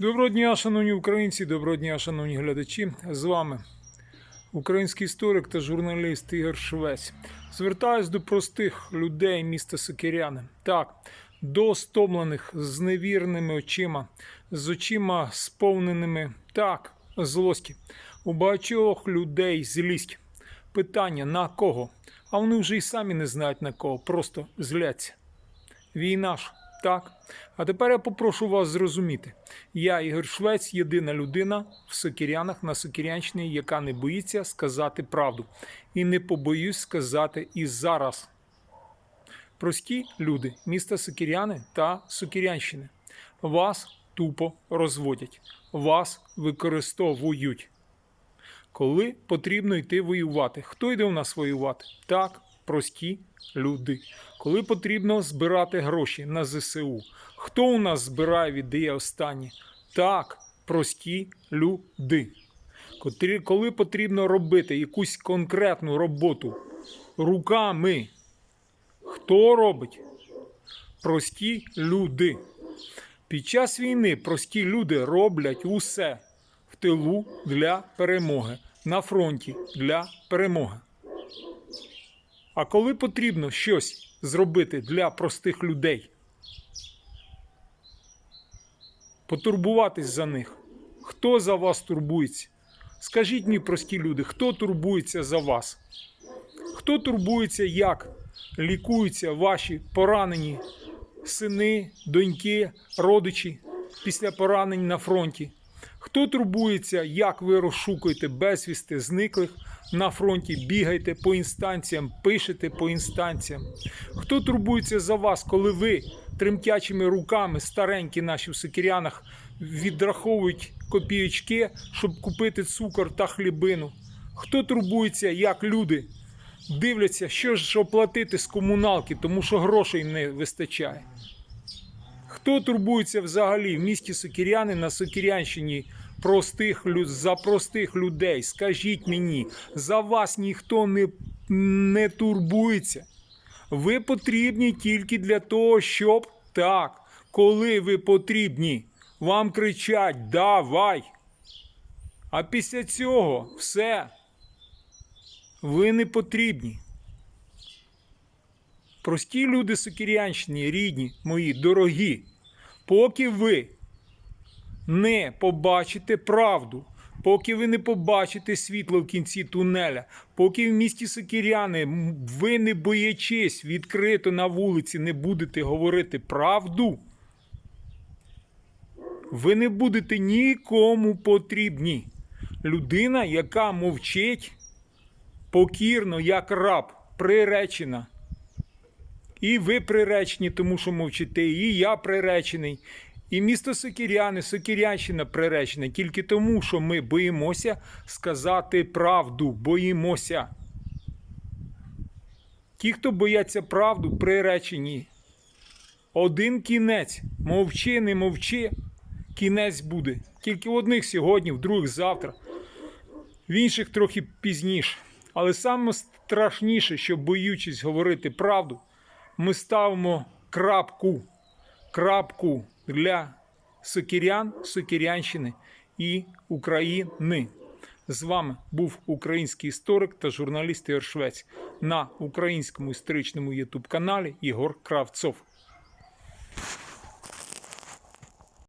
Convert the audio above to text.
Доброго дня, шановні українці, доброго дня, шановні глядачі. З вами український історик та журналіст Ігор Швець. Звертаюсь до простих людей міста Сокиряни. Так, до стомлених з невірними очима, з очима сповненими так, злості. У багатьох людей злість. Питання на кого? А вони вже й самі не знають на кого, просто зляться. Війна ж, так. А тепер я попрошу вас зрозуміти. Я, Ігор Швець, єдина людина в Сокірянах на Сокірянщині, яка не боїться сказати правду. І не побоюсь сказати і зараз. Прості люди міста Сокіряни та Сокірянщини. Вас тупо розводять, вас використовують. Коли потрібно йти воювати. Хто йде у нас воювати? Так, прості люди. Коли потрібно збирати гроші на ЗСУ. Хто у нас збирає, віддає останні? Так, прості люди. Коли потрібно робити якусь конкретну роботу руками. Хто робить? Прості люди. Під час війни прості люди роблять усе в тилу для перемоги, на фронті для перемоги. А коли потрібно щось зробити для простих людей, потурбуватись за них, хто за вас турбується? Скажіть мені, прості люди, хто турбується за вас? Хто турбується, як лікуються ваші поранені сини, доньки, родичі після поранень на фронті? Хто турбується, як ви розшукуєте безвісти зниклих на фронті, бігаєте по інстанціям, пишете по інстанціям? Хто турбується за вас, коли ви тремтячими руками, старенькі наші в Сокирянах, відраховують копієчки, щоб купити цукор та хлібину? Хто турбується, як люди дивляться, що ж оплатити з комуналки, тому що грошей не вистачає? Хто турбується взагалі в місті Сокіряни на Сокірянщині простих, за простих людей? Скажіть мені, за вас ніхто не, не турбується. Ви потрібні тільки для того, щоб так, коли ви потрібні, вам кричать давай. А після цього все. Ви не потрібні. Прості люди Сокірянщини, рідні мої, дорогі, поки ви не побачите правду, поки ви не побачите світло в кінці тунеля, поки в місті Сокіряни ви не боячись відкрито на вулиці не будете говорити правду, ви не будете нікому потрібні. Людина, яка мовчить покірно, як раб, приречена. І ви приречені, тому що мовчите, і я приречений. І місто Сокіряни, Сокірянщина приречена тільки тому, що ми боїмося сказати правду, боїмося. Ті, хто бояться правду, приречені. Один кінець. Мовчи, не мовчи, кінець буде. Тільки в одних сьогодні, в других завтра, в інших трохи пізніше. Але саме страшніше, що боючись говорити правду, ми ставимо крапку, крапку для сокирян, сокирянщини і України. З вами був український історик та журналіст Ігор Швець на українському історичному ютуб каналі Ігор Кравцов.